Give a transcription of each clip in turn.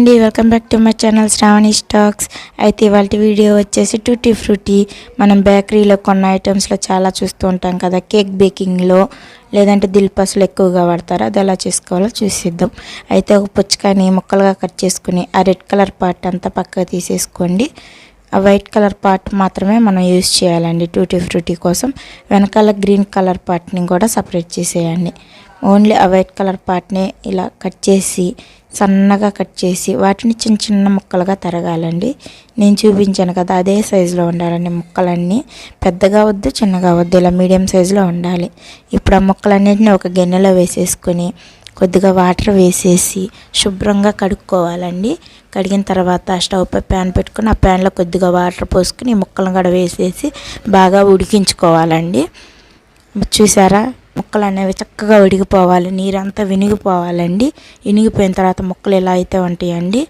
అండి welcome back to my channel Shravani stocks అయితే ఇవాళ వీడియో వచ్చేసి టూటీ ఫ్రూటీ మనం బేకరీలో కొన్న ఐటమ్స్లో చాలా చూస్తూ ఉంటాం కదా కేక్ బేకింగ్లో లేదంటే దిల్పస్లు ఎక్కువగా వాడతారు అది ఎలా చేసుకోవాలో చూసిద్దాం. అయితే ఒక పుచ్చకాయని ముక్కలుగా కట్ చేసుకుని ఆ రెడ్ కలర్ పార్ట్ అంతా పక్కకు తీసేసుకోండి. ఆ వైట్ కలర్ పార్ట్ మాత్రమే మనం యూజ్ చేయాలండి టూటీ ఫ్రూటీ కోసం. వెనకాల గ్రీన్ కలర్ పార్ట్ని కూడా సపరేట్ చేసేయండి. ఓన్లీ ఆ వైట్ కలర్ పార్ట్నే ఇలా కట్ చేసి సన్నగా కట్ చేసి వాటిని చిన్న చిన్న ముక్కలుగా తరగాలండి. నేను చూపించాను కదా అదే సైజులో ఉండాలండి ముక్కలన్నీ. పెద్దగా వద్దు చిన్నగా వద్దు ఇలా మీడియం సైజులో ఉండాలి. ఇప్పుడు ఆ ముక్కలన్నింటినీ ఒక గిన్నెలో వేసేసుకొని కొద్దిగా వాటర్ వేసేసి శుభ్రంగా కడుక్కోవాలండి. కడిగిన తర్వాత స్టవ్ పై ప్యాన్ పెట్టుకుని ఆ ప్యాన్లో కొద్దిగా వాటర్ పోసుకుని ముక్కలను కూడా వేసేసి బాగా ఉడికించుకోవాలండి. చూసారా? ముక్కలు అనేవి చక్కగా ఉడికిపోవాలి నీరంతా వినిగిపోవాలండి. వినిగిపోయిన తర్వాత ముక్కలు ఎలా అయితే ఉంటాయండి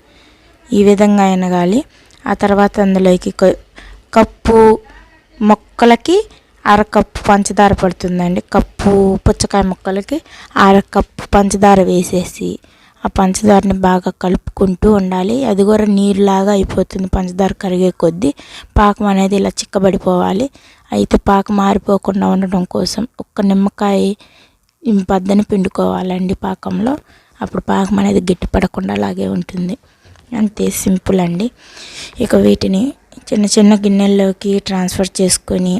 ఈ విధంగా వినగాలి ఆ తర్వాత అందులోకి కప్పు మొక్కలకి అర కప్పు పంచదార పడుతుందండి. కప్పు పుచ్చకాయ ముక్కలకి అర కప్పు పంచదార వేసేసి ఆ పంచదారని బాగా కలుపుకుంటూ ఉండాలి. అది కూడా నీరులాగా అయిపోతుంది. పంచదార కరిగే కొద్దీ పాకం అనేది ఇలా చిక్కబడిపోవాలి. అయితే పాకం మారిపోకుండా ఉండడం కోసం ఒక్క నిమ్మకాయ పద్దని పిండుకోవాలండి పాకంలో. అప్పుడు పాకం అనేది గట్టిపడకుండా అలాగే ఉంటుంది. అంతే సింపుల్ అండి. ఇక వీటిని చిన్న చిన్న గిన్నెల్లోకి ట్రాన్స్ఫర్ చేసుకొని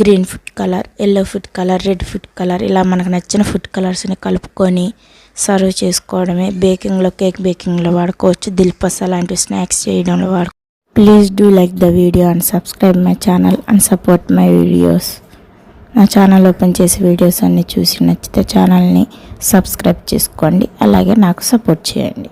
green food colour yellow food colour red food colour ఇలా మనకు నచ్చిన ఫుడ్ కలర్స్ని కలుపుకొని సర్వ్ చేసుకోవడమే. బేకింగ్లో కేక్ బేకింగ్లో వాడుకోవచ్చు. దిల్పస్ లాంటి స్నాక్స్ చేయడంలో వాడుకోవచ్చు please do like the video and subscribe my channel and support my videos. నా ఛానల్ ఓపెన్ చేసి వీడియోస్ అన్నీ చూసి నచ్చితే ఛానల్ని సబ్స్క్రైబ్ చేసుకోండి. అలాగే నాకు సపోర్ట్ చేయండి.